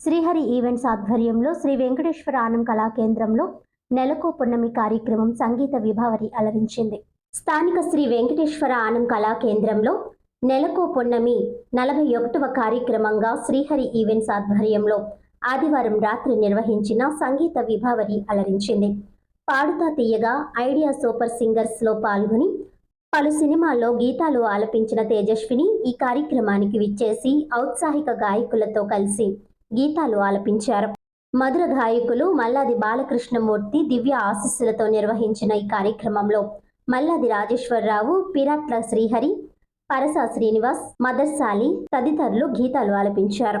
Srihari events ఆధ్వర్యంలో శ్రీ వెంకటేశ్వర ఆనం కళా కేంద్రంలో నెలకో పున్నమి కార్యక్రమం సంగీత విభావరి అలరించింది. స్థానిక శ్రీ వెంకటేశ్వర ఆనం కళా కేంద్రంలో నెలకో పున్నమి నలభై ఒకటవ కార్యక్రమంగా శ్రీహరి ఈవెంట్స్ ఆధ్వర్యంలో ఆదివారం రాత్రి నిర్వహించిన సంగీత విభావరి అలరించింది. పాడుతా తీయగా ఐడియా సూపర్ సింగర్స్లో పాల్గొని పలు సినిమాల్లో గీతాలు ఆలపించిన తేజస్విని ఈ కార్యక్రమానికి విచ్చేసి ఔత్సాహిక గాయకులతో కలిసి గీతాలు ఆలపించారు. మధుర గాయకులు మల్లాది బాలకృష్ణమూర్తి దివ్య ఆశీస్సులతో నిర్వహించిన ఈ కార్యక్రమంలో మల్లాది రాజేశ్వరరావు పిరాట్ల శ్రీహరి పరసా శ్రీనివాస్ మదర్సాలి తదితరులు గీతాలు ఆలపించారు.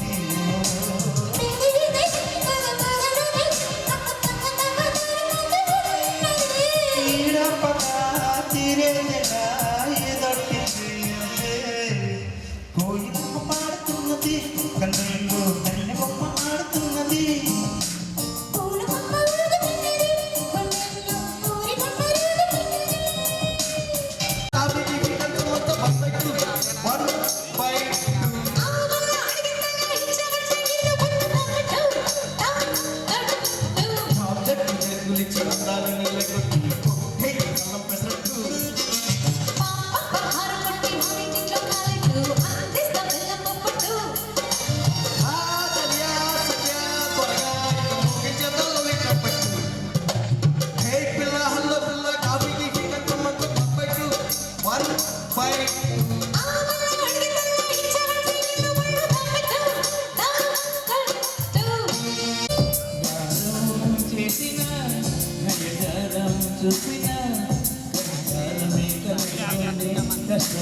nuestro.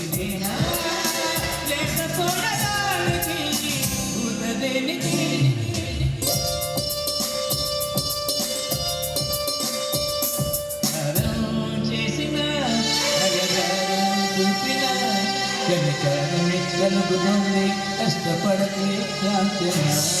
but para que cantes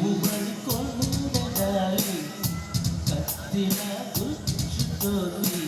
Thank you.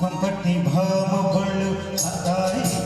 প্রতিভা করল খাতায়